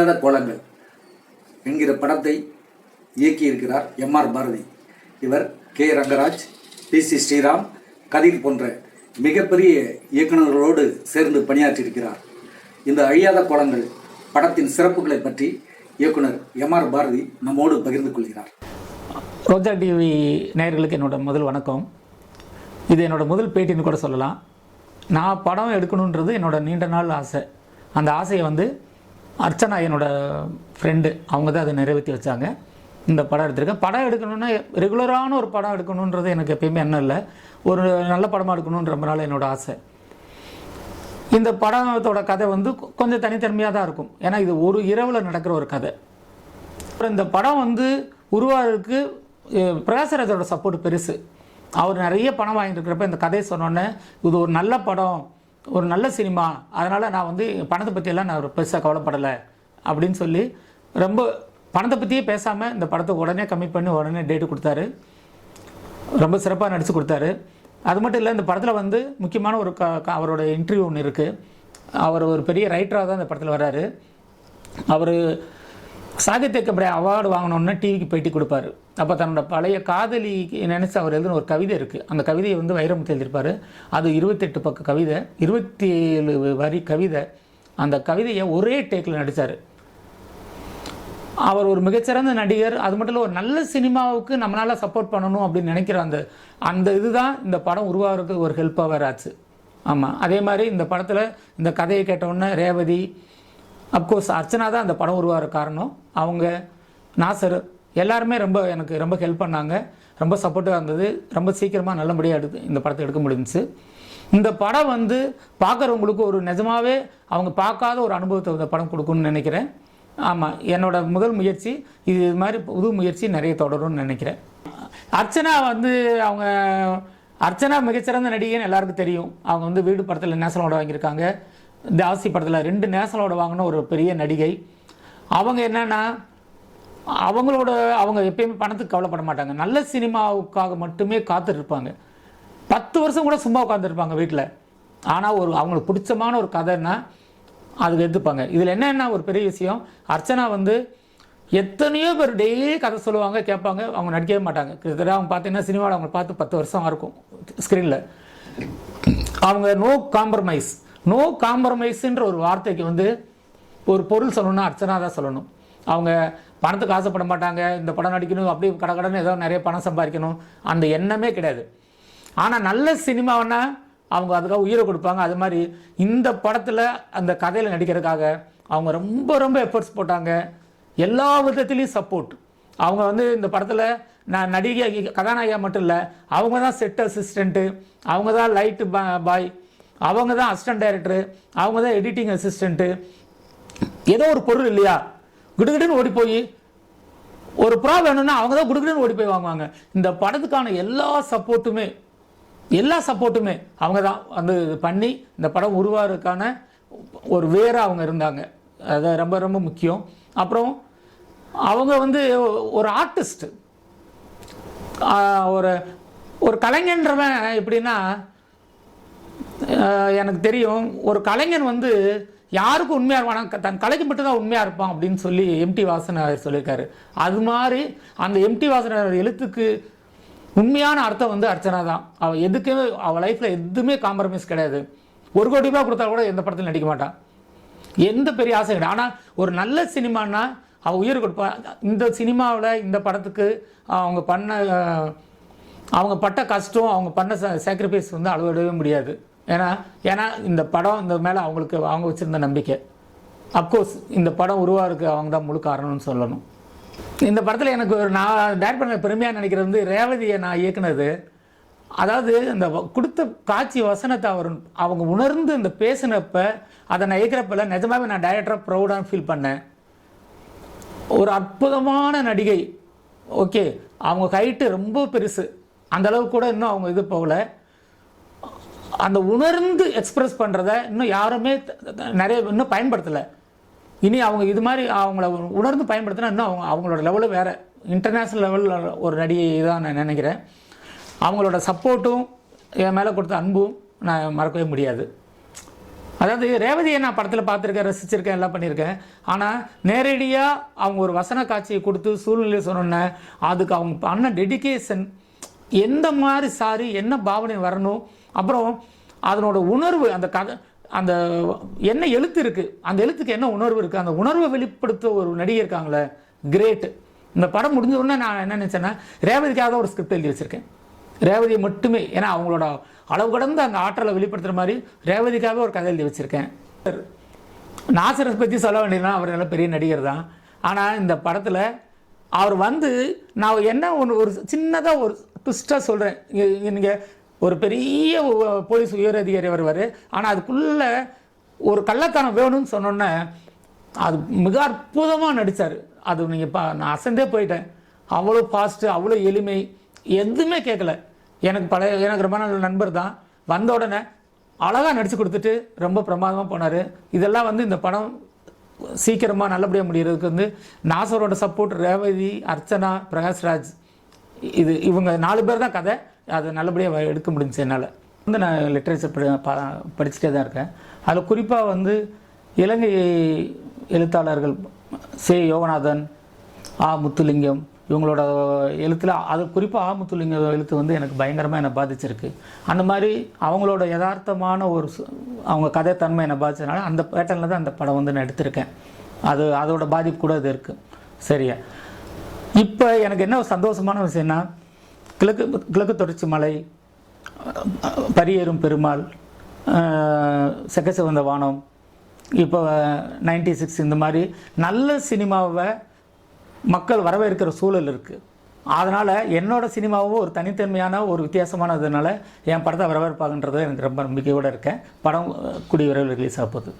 அழியாத கோலங்கள். என்கிற படத்தை இயக்கியிருக்கிறார் எம்ஆர் பாரதி. இவர் K. Rangaraj P. C. Sreeram Kathir போன்ற மிகப்பெரிய இயக்குநர்களோடு சேர்ந்து பணியாற்றியிருக்கிறார். இந்த அழியாத கோலங்கள் படத்தின் சிறப்புகளை பற்றி இயக்குனர் எம்ஆர் பாரதி நம்மோடு பகிர்ந்து கொள்கிறார். ரோஜா டிவி நேயர்களுக்கு என்னோட முதல் வணக்கம். இது என்னோட முதல் பேட்டின்னு கூட சொல்லலாம். நான் படம் எடுக்கணுன்றது என்னோட நீண்ட நாள் ஆசை. அந்த ஆசையை வந்து அர்ச்சனா என்னோட ஃப்ரெண்டு அவங்க தான் அதை நிறைவேற்றி வச்சாங்க. இந்த படம் எடுத்திருக்கேன். படம் எடுக்கணுன்னா ரெகுலரான ஒரு படம் எடுக்கணுன்றது எனக்கு எப்பயுமே என்ன இல்லை. ஒரு நல்ல படமாக எடுக்கணுன்ற ரொம்ப நாள் என்னோடய ஆசை. இந்த படத்தோட கதை வந்து கொஞ்சம் தனித்தன்மையாக தான் இருக்கும். ஏன்னா இது ஒரு இரவில் நடக்கிற ஒரு கதை. அப்புறம் இந்த படம் வந்து உருவாருக்கு அஹ், பிரகாசராஜோட சப்போர்ட் பெருசு. அவர் நிறைய பணம் வாங்கிட்டு இருக்கிறப்ப இந்த கதையை சொன்னோன்னே இது ஒரு நல்ல படம். ஒரு நல்ல சினிமா. அதனால் நான் வந்து பணத்தை பற்றியெல்லாம் நான் பெருசாக கவலைப்படலை. அப்படின்னு சொல்லி ரொம்ப பணத்தை பற்றியே பேசாமல் இந்த படத்தை உடனே கம்மி பண்ணி உடனே டேட்டு கொடுத்தாரு. ரொம்ப சிறப்பாக நடித்து கொடுத்தாரு. அது மட்டும் இல்லை இந்த படத்தில் வந்து முக்கியமான ஒரு க க- அவரோட இன்டர்வியூ ஒன்று இருக்குது அவர் ஒரு பெரிய ரைட்டராக தான் இந்த படத்தில் வர்றாரு. அவர் சாகித்ய அவார்டு வாங்கினோன்னே டிவிக்கு பேட்டி கொடுப்பாரு. அப்போ தன்னோட பழைய காதலி நினச்சி அவர் எழுதின ஒரு கவிதை இருக்குது அந்த கவிதையை வந்து வைரமுத்து எழுதியிருப்பார். அது இருபத்தெட்டு பக்க கவிதை. இருபத்தி ஏழு வரி கவிதை. அந்த கவிதையை ஒரே டேக்கில் நடித்தார் அவர் ஒரு மிகச்சிறந்த நடிகர். அது மட்டும் இல்லை ஒரு நல்ல சினிமாவுக்கு நம்மளால் சப்போர்ட் பண்ணணும் அப்படின்னு நினைக்கிற அந்த அந்த இதுதான் இந்த படம் உருவாகிறதுக்கு ஒரு ஹெல்ப்பாக வேறு ஆச்சு. ஆமாம் அதே மாதிரி இந்த படத்தில் இந்த கதையை கேட்டவுடனே ரேவதி அப்கோர்ஸ் அர்ச்சனா தான் அந்த படம் உருவாகிற காரணம். அவங்க நாசர் எல்லாருமே ரொம்ப எனக்கு ரொம்ப ஹெல்ப் பண்ணாங்க. ரொம்ப சப்போர்ட்டாக இருந்தது. ரொம்ப சீக்கிரமாக நல்லபடியாக எடுத்து இந்த படத்தை எடுக்க முடிஞ்சுச்சு. இந்த படம் வந்து பார்க்குறவங்களுக்கு ஒரு நிஜமாகவே அவங்க பார்க்காத ஒரு அனுபவத்தை இந்த படம் கொடுக்கும்னு நினைக்கிறேன். ஆமாம் என்னோட முதல் முயற்சி இது மாதிரி புது முயற்சி நிறைய தொடரும்னு நினைக்கிறேன். அர்ச்சனா வந்து அவங்க அர்ச்சனா மிகச்சிறந்த நடிகைன்னு எல்லாருக்கும் தெரியும். அவங்க வந்து வீடு படத்தில் நேசனோட வாங்கியிருக்காங்க. இந்த ஆசி படத்தில் ரெண்டு நேஷனல் வாங்கின ஒரு பெரிய நடிகை. அவங்க என்னென்னா அவங்களோட அவங்க எப்பயுமே பணத்துக்கு கவலைப்பட மாட்டாங்க. நல்ல சினிமாவுக்காக மட்டுமே காத்துட்ருப்பாங்க. பத்து வருஷம் கூட சும்மா உட்காந்துருப்பாங்க வீட்டில் ஆனால் ஒரு அவங்களுக்கு பிடிச்சமான ஒரு கதைன்னா அதுக்கு எடுத்துப்பாங்க. இதில் என்னென்ன ஒரு பெரிய விஷயம். அர்ச்சனா வந்து எத்தனையோ பேர் டெய்லி கதை சொல்லுவாங்க கேட்பாங்க. அவங்க நடிக்கவே மாட்டாங்க. கிட்டத்தட்ட அவங்க பார்த்தீங்கன்னா சினிமாவில் அவங்க பார்த்து பத்து வருஷம் இருக்கும் ஸ்க்ரீனில் அவங்க நோ காம்ப்ரமைஸ் நோ காம்ப்ரமைஸ்ன்ற ஒரு வார்த்தைக்கு வந்து ஒரு பொருள் சொல்லணும்னா அர்ச்சனா தான் சொல்லணும். அவங்க பணத்துக்கு ஆசைப்பட மாட்டாங்க இந்த படம் நடிக்கணும் அப்படியே கடகடன்னு ஏதோ நிறைய பணம் சம்பாதிக்கணும் அந்த எண்ணமே கிடையாது. ஆனால் நல்ல சினிமாவனா அவங்க அதுக்காக உயிரை கொடுப்பாங்க. அது மாதிரி இந்த படத்தில் அந்த கதையில் நடிக்கிறதுக்காக அவங்க ரொம்ப ரொம்ப எஃபர்ட்ஸ் போட்டாங்க. எல்லா விதத்துலேயும் சப்போர்ட் அவங்க வந்து இந்த படத்தில் நான் நடிகை கதாநாயகா மட்டும் இல்லை அவங்க தான் செட் அசிஸ்டண்ட்டு அவங்க தான் லைட்டு பாய் அவங்க தான் அசிஸ்டன்ட் டைரக்டரு அவங்க தான் எடிட்டிங் அசிஸ்டண்ட்டு ஏதோ ஒரு பொருள் இல்லையா? கிடுகிடுன்னு ஓடி போய் ஒரு ப்ரா வேணும்னா அவங்க தான் குடுக்குன்னு ஓடி போய் வாங்குவாங்க. இந்த படத்துக்கான எல்லா சப்போர்ட்டுமே எல்லா சப்போர்ட்டுமே அவங்க தான் வந்து இது பண்ணி இந்த படம் உருவாகிறதுக்கான ஒரு வேராக அவங்க இருந்தாங்க. அது ரொம்ப ரொம்ப முக்கியம். அப்புறம் அவங்க வந்து ஒரு ஆர்டிஸ்ட் ஒரு ஒரு கலைஞன்றவன் எப்படின்னா எனக்கு தெரியும். ஒரு கலைஞன் வந்து யாருக்கும் உண்மையாக இருப்பான்? தன் கலைக்கு மட்டும்தான் உண்மையாக இருப்பான் அப்படின்னு சொல்லி எம்டி வாசனர் சொல்லியிருக்காரு. அது மாதிரி அந்த எம்டி வாசனர் எழுத்துக்கு உண்மையான அர்த்தம் வந்து அர்ச்சனா தான். அவள் எதுக்குமே அவள் லைஃப்பில் எதுவுமே காம்ப்ரமைஸ் கிடையாது. ஒரு கோடி ரூபாய் கொடுத்தா கூட எந்த படத்தில் நடிக்க மாட்டான் எந்த பெரிய ஆசை கிடையாது. ஆனால் ஒரு நல்ல சினிமானா அவள் உயிர் கொடுப்பா. இந்த சினிமாவில் இந்த படத்துக்கு அவங்க பண்ண அவங்க பட்ட கஷ்டம் அவங்க பண்ண சாக்ரிஃபைஸ் வந்து அளவிடவே முடியாது. ஏன்னா ஏன்னா இந்த படம் இந்த மேலே அவங்களுக்கு அவங்க வச்சுருந்த நம்பிக்கை. அப்கோர்ஸ் இந்த படம் உருவாருக்கு அவங்க தான் முழு காரணம்னு சொல்லணும். இந்த படத்தில் எனக்கு ஒரு நான் டேரக்ட் பண்ண பெருமையாக நினைக்கிறது வந்து ரேவதியை நான் இயக்குனது. அதாவது இந்த கொடுத்த காட்சி வசனத்தை அவர் அவங்க உணர்ந்து இந்த பேசினப்ப அதை நான் இயக்கிறப்பல நிஜமாவே நான் டைரக்டராக ப்ரௌடாக ஃபீல் பண்ணேன். ஒரு அற்புதமான நடிகை. ஓகே அவங்க ஹைட்டு ரொம்ப பெருசு. அந்த அளவுக்கு கூட இன்னும் அவங்க இது போகல. அந்த உணர்ந்து எக்ஸ்பிரஸ் பண்ணுறத இன்னும் யாருமே நிறைய இன்னும் பயன்படுத்தலை. இனி அவங்க இது மாதிரி அவங்கள உணர்ந்து பயன்படுத்தினா இன்னும் அவங்க அவங்களோட லெவலும் வேறு. இன்டர்நேஷ்னல் லெவலில் ஒரு நடிகை தான் நான் நினைக்கிறேன். அவங்களோட சப்போர்ட்டும் என் மேலே கொடுத்த அன்பும் நான் மறக்கவே முடியாது. அதாவது ரேவதியை நான் படத்தில் பார்த்துருக்கேன் ரசிச்சிருக்கேன் எல்லாம் பண்ணியிருக்கேன். ஆனால் நேரடியாக அவங்க ஒரு வசன காட்சியை கொடுத்து சூழ்நிலை சொன்னோன்னே அதுக்கு அவங்க பண்ண டெடிகேஷன் எந்த மாதிரி சாரி என்ன பாவனை வரணும் அப்புறம் அதனோட உணர்வு அந்த கதை அந்த என்ன எழுத்து இருக்குது அந்த எழுத்துக்கு என்ன உணர்வு இருக்குது அந்த உணர்வை வெளிப்படுத்த ஒரு நடிகை இருக்காங்களே கிரேட் இந்த படம் முடிஞ்ச உடனே நான் என்ன நினச்சேன்னா ரேவதிக்காக தான் ஒரு ஸ்கிரிப்ட் எழுதி வச்சுருக்கேன். ரேவதியை மட்டுமே ஏன்னா அவங்களோட அளவு கடந்த அந்த ஆற்றலை வெளிப்படுத்துகிற மாதிரி ரேவதிக்காகவே ஒரு கதை எழுதி வச்சுருக்கேன். நாசரை பற்றி சொல்ல வேண்டியதுனா அவர் நல்ல பெரிய நடிகர் தான். ஆனால் இந்த படத்தில் அவர் வந்து நான் என்ன ஒன்று ஒரு சின்னதாக ஒரு ட்விஸ்ட்டாக சொல்கிறேன் நீங்கள் ஒரு பெரிய போலீஸ் உயர் அதிகாரி வருவார் ஆனால் அதுக்குள்ளே ஒரு கள்ளத்தனம் வேணும்னு சொன்னோன்னே அது மிக அற்புதமாக நடித்தார் அது நீங்கள் பா நான் அசந்தே போயிட்டேன். அவ்வளோ ஃபாஸ்ட்டு அவ்வளோ எளிமை எதுவுமே கேட்கல எனக்கு பழைய எனக்கு ரொம்ப நல்ல நண்பர் தான். வந்த உடனே அழகாக நடித்து கொடுத்துட்டு ரொம்ப பிரமாதமாக போனார். இதெல்லாம் வந்து இந்த படம் சீக்கிரமாக நல்லபடியாக முடிகிறதுக்கு வந்து நாசரோட சப்போர்ட் ரேவதி அர்ச்சனா பிரகாஷ்ராஜ் இது இவங்க நாலு பேர் தான் கதை. அது நல்லபடியாக எடுக்க முடிஞ்சு என்னால். வந்து நான் லிட்ரேச்சர் படி ப படிச்சுட்டே தான் இருக்கேன். அதில் குறிப்பாக வந்து இலங்கை எழுத்தாளர்கள் சே. யோகநாதன் ஆ. முத்துலிங்கம் இவங்களோட எழுத்தில் அது குறிப்பாக ஆ. முத்துலிங்க எழுத்து வந்து எனக்கு பயங்கரமாக என்னை பாதிச்சிருக்கு. அந்த மாதிரி அவங்களோட யதார்த்தமான ஒரு அவங்க கதை தன்மை என்னை பாதிச்சதுனால அந்த பேட்டர்னில் தான் அந்த படம் வந்து நான் எடுத்திருக்கேன். அது அதோட பாதிப்பு கூட இது இருக்குது சரியா? இப்போ எனக்கு என்ன ஒரு சந்தோஷமான விஷயம்னா கிழக்கு கிழக்கு தொடர்ச்சி மலை பரியேறும் பெருமாள் செகசிவந்த வானம் இப்போ நைன்டி சிக்ஸ் இந்த மாதிரி நல்ல சினிமாவை மக்கள் வரவேற்கிற சூழல் இருக்குது அதனால் என்னோடய சினிமாவும் ஒரு தனித்தன்மையான ஒரு வித்தியாசமானதுனால என் படத்தை வரவேற்பாங்கன்றது எனக்கு ரொம்ப நம்பிக்கையோடு இருக்கேன். படம் அஹ், கூடிய விரைவில் ரிலீஸ் ஆக போகுது.